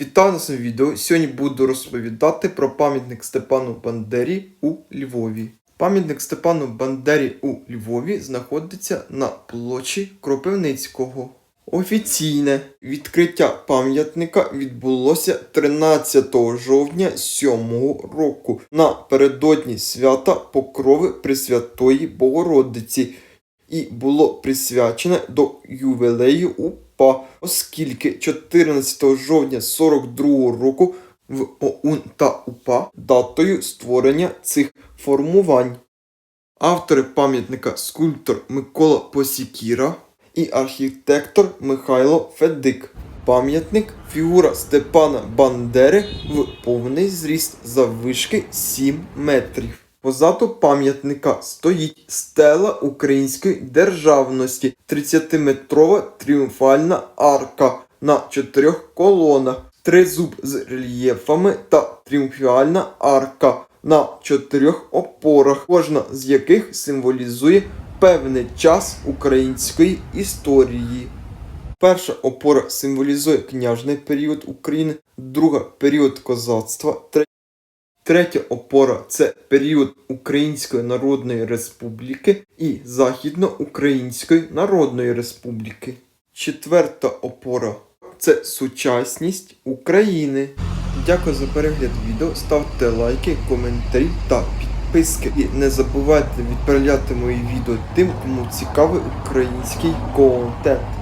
Вітаю на своєму відео. Сьогодні буду розповідати про пам'ятник Степану Бандері у Львові. Пам'ятник Степану Бандері у Львові знаходиться на площі Кропивницького. Офіційне відкриття пам'ятника відбулося 13 жовтня 7 року напередодні свята Покрови Пресвятої Богородиці і було присвячене до ювілею УПА, оскільки 14 жовтня 42 року в ОУН та УПА датою створення цих формувань. Автори пам'ятника скульптор Микола Посікіра і архітектор Михайло Федик. Пам'ятник фігура Степана Бандери в повний зріст заввишки 7 метрів. Позаду пам'ятника стоїть стела української державності, 30-метрова тріумфальна арка на чотирьох колонах, тризуб з рельєфами та тріумфальна арка на чотирьох опорах, кожна з яких символізує певний час української історії. Перша опора символізує княжний період України, друга період козацтва, Третя опора це період Української Народної Республіки і Західноукраїнської Народної Республіки. Четверта опора це сучасність України. Дякую за перегляд відео. Ставте лайки, коментарі та підписки. І не забувайте відправляти мої відео тим, кому цікавий український контент.